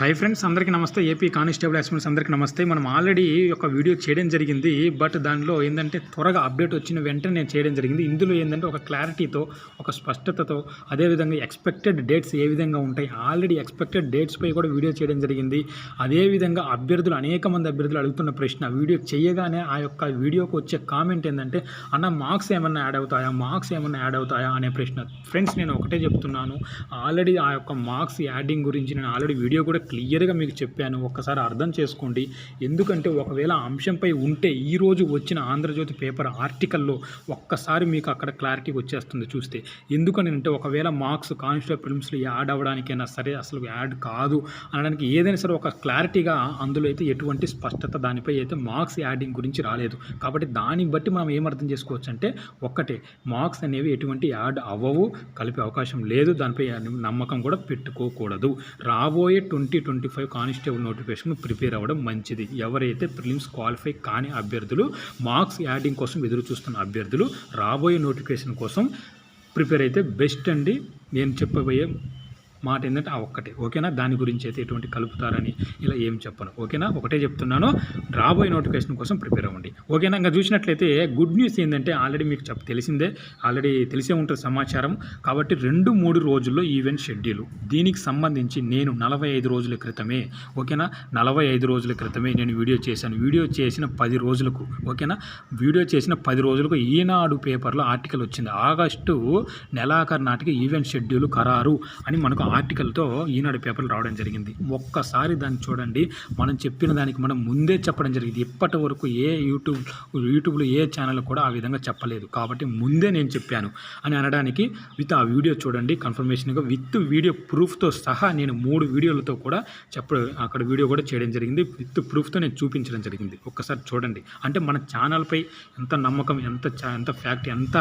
Hi friends అందరికీ నమస్తే. AP constable aspirants అందరికీ నమస్తే. మనం ఆల్రెడీ ఒక వీడియో చేయడం జరిగింది బట్ దానిలో ఏంటంటే త్వరగా అప్డేట్ వచ్చిన వెంటనే నేను చేయడం జరిగింది. ఇందులో ఏంటంటే ఒక క్లారిటీతో ఒక స్పష్టతతో అదేవిధంగా ఎక్స్పెక్టెడ్ డేట్స్ ఏ విధంగా ఉంటాయి ఆల్రెడీ ఎక్స్పెక్టెడ్ డేట్స్పై కూడా వీడియో చేయడం జరిగింది. అదేవిధంగా అభ్యర్థులు అనేక మంది అభ్యర్థులు అడుగుతున్న ప్రశ్న వీడియో చేయగానే ఆ యొక్క వీడియోకి వచ్చే కామెంట్ ఏంటంటే అన్న మార్క్స్ ఏమన్నా యాడ్ అవుతాయా? మార్క్స్ ఏమన్నా యాడ్ అవుతాయా? అనే ప్రశ్న. ఫ్రెండ్స్ నేను ఒకటే చెప్తున్నాను. ఆల్రెడీ ఆ యొక్క మార్క్స్ యాడింగ్ గురించి నేను ఆల్రెడీ వీడియో కూడా క్లియర్గా మీకు చెప్పాను. ఒక్కసారి అర్థం చేసుకోండి. ఎందుకంటే ఒకవేళ అంశంపై ఉంటే ఈరోజు వచ్చిన ఆంధ్రజ్యోతి పేపర్ ఆర్టికల్లో ఒక్కసారి మీకు అక్కడ క్లారిటీ వచ్చేస్తుంది చూస్తే. ఎందుకని అంటే ఒకవేళ మార్క్స్ కానిస్టేబుల్ ఫిల్మ్స్లో యాడ్ అవ్వడానికైనా సరే అసలు యాడ్ కాదు అనడానికి ఏదైనా సరే ఒక క్లారిటీగా అందులో అయితే ఎటువంటి స్పష్టత దానిపై అయితే మార్క్స్ యాడింగ్ గురించి రాలేదు. కాబట్టి దాన్ని బట్టి మనం ఏం అర్థం చేసుకోవచ్చు అంటే ఒక్కటే మార్క్స్ అనేవి ఎటువంటి యాడ్ అవ్వవు కలిపే అవకాశం లేదు దానిపై నమ్మకం కూడా పెట్టుకోకూడదు. రాబోయే twenty twenty five constable notification prepare అవ్వడం మంచిది. ఎవరైతే ప్రిలిమ్స్ క్వాలిఫై కాని అభ్యర్థులు మార్క్స్ యాడింగ్ కోసం ఎదురు చూస్తున్న అభ్యర్థులు రాబోయే నోటిఫికేషన్ కోసం ప్రిపేర్ అయితే బెస్ట్ అండి. నేను చెప్పబోయే మాట ఏంటంటే ఆ ఒక్కటే. ఓకేనా? దాని గురించి అయితే ఎటువంటి కలుపుతారని ఇలా ఏం చెప్పను. ఓకేనా? ఒకటే చెప్తున్నాను. రాబోయే నోటిఫికేషన్ కోసం ప్రిపేర్ అవ్వండి. ఓకేనా? ఇంకా చూసినట్లయితే గుడ్ న్యూస్ ఏంటంటే ఆల్రెడీ మీకు చెప్ప తెలిసిందే. ఆల్రెడీ తెలిసే ఉంటుంది సమాచారం. కాబట్టి రెండు మూడు రోజుల్లో ఈవెంట్ షెడ్యూల్. దీనికి సంబంధించి నేను నలభై ఐదు రోజుల క్రితమే ఓకేనా? నలభై ఐదు రోజుల క్రితమే నేను వీడియో చేశాను. వీడియో చేసిన పది రోజులకు ఓకేనా? వీడియో చేసిన పది రోజులకు ఈనాడు పేపర్లో ఆర్టికల్ వచ్చింది. ఆగస్టు నెలాఖరు నాటికి ఈవెంట్ షెడ్యూల్ ఖరారు అని మనకు ఆర్టికల్తో ఈనాడు పేపర్లు రావడం జరిగింది. ఒక్కసారి దాన్ని చూడండి. మనం చెప్పిన దానికి మనం ముందే చెప్పడం జరిగింది. ఇప్పటి వరకు ఏ యూట్యూబ్ యూట్యూబ్లో ఏ ఛానల్ కూడా ఆ విధంగా చెప్పలేదు. కాబట్టి ముందే నేను చెప్పాను అని అనడానికి విత్ ఆ వీడియో చూడండి. కన్ఫర్మేషన్గా విత్ వీడియో ప్రూఫ్తో సహా నేను మూడు వీడియోలతో కూడా చెప్ప అక్కడ వీడియో కూడా చేయడం జరిగింది. విత్ ప్రూఫ్తో నేను చూపించడం జరిగింది. ఒక్కసారి చూడండి. అంటే మన ఛానల్పై ఎంత నమ్మకం ఎంత చా- ఎంత ఫ్యాక్ట్ ఎంత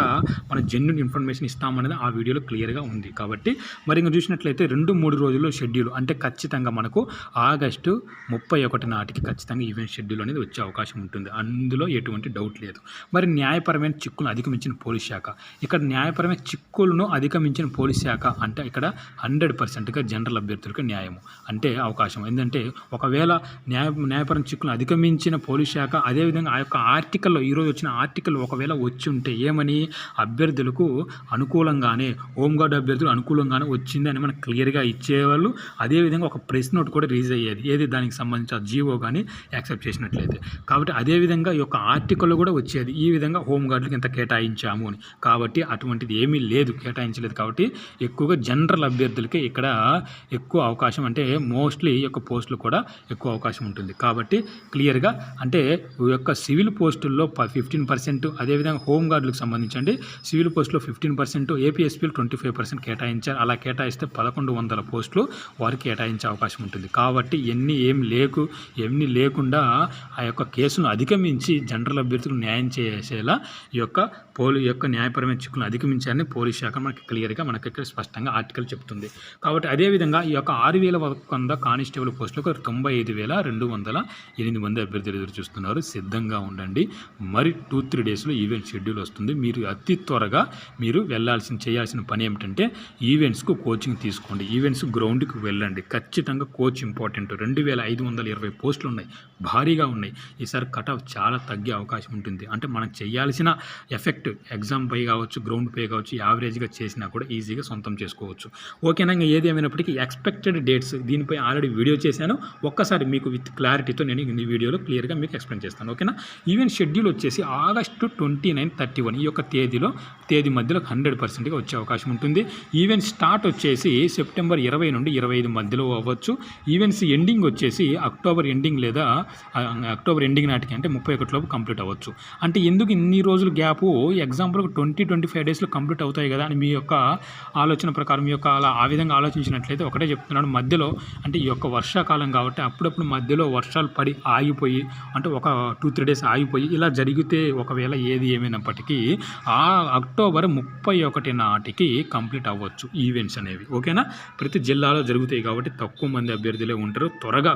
మన జెన్యున్ ఇన్ఫర్మేషన్ ఇస్తామనేది ఆ వీడియోలో క్లియర్గా ఉంది. కాబట్టి మరి ఇంకా చూసినట్లయితే రెండు మూడు రోజుల్లో షెడ్యూల్. అంటే ఖచ్చితంగా మనకు ఆగస్టు ముప్పై ఒకటి నాటికి ఖచ్చితంగా ఈవెంట్ షెడ్యూల్ అనేది వచ్చే అవకాశం ఉంటుంది. అందులో ఎటువంటి డౌట్ లేదు. మరి న్యాయపరమైన చిక్కులను అధిగమించిన పోలీస్ శాఖ. ఇక్కడ న్యాయపరమైన చిక్కులను అధిగమించిన పోలీస్ శాఖ అంటే ఇక్కడ హండ్రెడ్ పర్సెంట్గా జనరల్ అభ్యర్థులకు న్యాయము. అంటే అవకాశం. ఏంటంటే ఒకవేళ న్యాయ న్యాయపరమైన చిక్కులను అధిగమించిన పోలీస్ శాఖ అదేవిధంగా ఆ యొక్క ఆర్టికల్లో ఈరోజు వచ్చిన ఆర్టికల్ ఒకవేళ వచ్చి ఉంటే ఏమని అభ్యర్థులకు అనుకూలంగానే హోంగార్డ్ అభ్యర్థులు అనుకూలంగానే వచ్చిందని అని మనకు క్లియర్గా ఇచ్చేవాళ్ళు. అదేవిధంగా ఒక ప్రెస్ నోట్ కూడా రిలీజ్ అయ్యేది. ఏది దానికి సంబంధించిన జీవో కానీ యాక్సెప్ట్ చేసినట్లయితే. కాబట్టి అదేవిధంగా ఈ యొక్క ఆర్టికల్లో కూడా వచ్చేది. ఈ విధంగా హోంగార్డులకు ఇంత కేటాయించాము అని. కాబట్టి అటువంటిది ఏమీ లేదు. కేటాయించలేదు కాబట్టి ఎక్కువగా జనరల్ అభ్యర్థులకే ఇక్కడ ఎక్కువ అవకాశం అంటే మోస్ట్లీ ఈ యొక్క పోస్టులు కూడా ఎక్కువ అవకాశం ఉంటుంది. కాబట్టి క్లియర్గా అంటే ఈ యొక్క సివిల్ పోస్టుల్లో ఫిఫ్టీన్ పర్సెంట్ అదేవిధంగా హోమ్ గార్డులకు సంబంధించండి సివిల్ పోస్టులో ఫిఫ్టీన్ పర్సెంట్ ఏపీఎస్పీలు ట్వంటీ ఫైవ్ పర్సెంట్ కేటాయించారు. అలా కేటాయిస్తే పదకొండు వందల పోస్టులు వారికి కేటాయించే అవకాశం ఉంటుంది. కాబట్టి ఎన్ని ఏం లేకు ఎన్ని లేకుండా ఆ యొక్క కేసును అధిగమించి జనరల్ అభ్యర్థులకు న్యాయం చేసేలా ఈ యొక్క పోలీ యొక్క న్యాయపరమైన చిక్కులను అధిగమించాలని పోలీస్ శాఖ మనకి క్లియర్గా మనకి ఇక్కడ స్పష్టంగా ఆర్టికల్ చెప్తుంది. కాబట్టి అదేవిధంగా ఈ యొక్క ఆరు వేల వంద కానిస్టేబుల్ పోస్టులకు తొంభై ఐదు వేల రెండు వందల ఎనిమిది మంది అభ్యర్థులు ఎదురు చూస్తున్నారు. సిద్ధంగా ఉండండి. మరి టూ త్రీ డేస్లో ఈవెంట్ షెడ్యూల్ వస్తుంది. మీరు అతి త్వరగా మీరు వెళ్ళాల్సిన చేయాల్సిన పని ఏమిటంటే ఈవెంట్స్కు కోచింగ్ తీసుకోండి ఈవెంట్స్ గ్రౌండ్కి వెళ్ళండి. ఖచ్చితంగా కోచ్ ఇంపార్టెంట్ రెండు వేల ఐదు వందల ఇరవై పోస్టులు ఉన్నాయి. భారీగా ఉన్నాయి. ఈసారి కట్ ఆఫ్ చాలా తగ్గే అవకాశం ఉంటుంది. అంటే మనం చేయాల్సిన ఎఫెక్ట్ ఎగ్జామ్ పై కావచ్చు గ్రౌండ్ పై కావచ్చు యావరేజ్గా చేసినా కూడా ఈజీగా సొంతం చేసుకోవచ్చు. ఓకేనా ఇంకా ఏది ఏమైనప్పటికీ ఎక్స్పెక్టెడ్ డేట్స్ దీనిపై ఆల్రెడీ వీడియో చేశాను. ఒక్కసారి మీకు విత్ క్లారిటీతో నేను ఈ వీడియోలో క్లియర్గా మీకు ఎక్స్ప్లెయిన్ చేస్తాను. ఓకేనా ఈవెంట్ షెడ్యూల్ వచ్చేసి August twenty nine thirty one ఈ యొక్క తేదీలో తేదీ మధ్యలో హండ్రెడ్ పర్సెంట్గా వచ్చే అవకాశం ఉంటుంది. ఈవెంట్ స్టార్ట్ వచ్చేసి సెప్టెంబర్ ఇరవై నుండి ఇరవై ఐదు మధ్యలో అవ్వచ్చు. ఈవెంట్స్ ఎండింగ్ వచ్చేసి అక్టోబర్ ఎండింగ్ లేదా అక్టోబర్ ఎండింగ్ నాటికి అంటే ముప్పై ఒకటిలోపు కంప్లీట్ అవ్వచ్చు. అంటే ఎందుకు ఇన్ని రోజులు gap? Example twenty twenty five డేస్లో కంప్లీట్ అవుతాయి కదా అని మీ యొక్క ఆలోచన ప్రకారం మీ యొక్క అలా ఆ విధంగా ఆలోచించినట్లయితే ఒకటే చెప్తున్నాను. మధ్యలో అంటే ఈ యొక్క వర్షాకాలం కాబట్టి అప్పుడప్పుడు మధ్యలో వర్షాలు పడి ఆగిపోయి అంటే ఒక టూ త్రీ డేస్ ఆగిపోయి ఇలా జరిగితే ఒకవేళ ఏది ఏమైనప్పటికీ ఆ అక్టోబర్ ముప్పై ఒకటి నాటికి కంప్లీట్ అవ్వచ్చు ఈవెంట్స్ అనేవి. ఓకేనా? ప్రతి జిల్లాలో జరుగుతాయి కాబట్టి తక్కువ మంది అభ్యర్థులే ఉంటారు. త్వరగా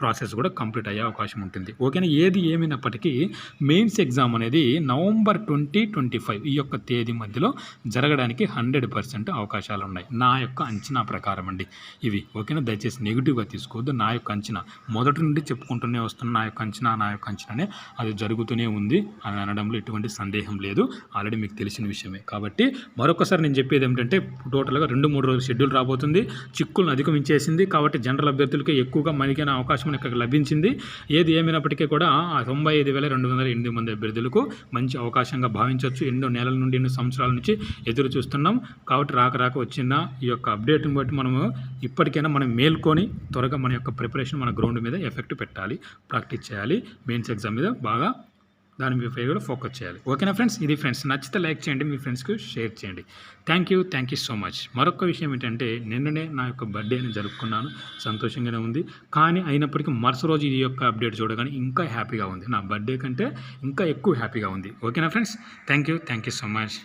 ప్రాసెస్ కూడా కంప్లీట్ అయ్యే అవకాశం ఉంటుంది. ఓకేనా? ఏది ఏమైనప్పటికీ మెయిన్స్ ఎగ్జామ్ అనేది నవంబర్ ట్వంటీ ట్వంటీ ఫైవ్ ఈ యొక్క తేదీ మధ్యలో జరగడానికి హండ్రెడ్ పర్సెంట్ అవకాశాలు ఉన్నాయి. నా యొక్క అంచనా ప్రకారం అండి ఇవి. ఓకేనా? దయచేసి నెగిటివ్గా తీసుకోవద్దు. నా యొక్క అంచనా మొదటి నుండి చెప్పుకుంటూనే వస్తున్న నా యొక్క అంచనా నా యొక్క అంచనానే అది జరుగుతూనే ఉంది అని అనడంలో ఎటువంటి సందేహం లేదు. ఆల్రెడీ మీకు తెలిసిన విషయమే. కాబట్టి మరొకసారి నేను చెప్పేది ఏమిటంటే టోటల్గా రెండు మూడు రోజులు షెడ్యూల్ రాబోతుంది. చిక్కులను అధిగమించేసింది కాబట్టి జనరల్ అభ్యర్థులకి ఎక్కువగా మనకైనా అవకాశం ఇక్కడ లభించింది. ఏది ఏమైనప్పటికీ కూడా ఆ తొంభై ఐదు వేల రెండు వందల ఎనిమిది మంది అభ్యర్థులకు మంచి అవకాశంగా భావించవచ్చు ఎన్నో నెలల నుండి ఎన్నో సంవత్సరాల నుంచి ఎదురు చూస్తున్నాం. కాబట్టి రాక రాక వచ్చిన ఈ యొక్క అప్డేట్ని బట్టి మనము ఇప్పటికైనా మనం మేల్కొని త్వరగా మన యొక్క ప్రిపరేషన్ మన గ్రౌండ్ మీద ఎఫెక్ట్ పెట్టాలి ప్రాక్టీస్ చేయాలి. మెయిన్స్ ఎగ్జామ్ మీద బాగా దాని మీద కూడా ఫోకస్ చేయాలి. ఓకేనా ఫ్రెండ్స్ ఇది ఫ్రెండ్స్ నచ్చితే లైక్ చేయండి మీ ఫ్రెండ్స్కి షేర్ చేయండి. Thank you thank you so much మరొక విషయం ఏంటంటే నిన్ననే నా యొక్క బర్త్డేని జరుపుకున్నాను. సంతోషంగానే ఉంది. కానీ అయినప్పటికీ మరుసటి రోజు ఈ యొక్క అప్డేట్ చూడగానే ఇంకా హ్యాపీగా ఉంది. నా బర్త్డే కంటే ఇంకా ఎక్కువ హ్యాపీగా ఉంది. ఓకేనా friends thank you thank you so much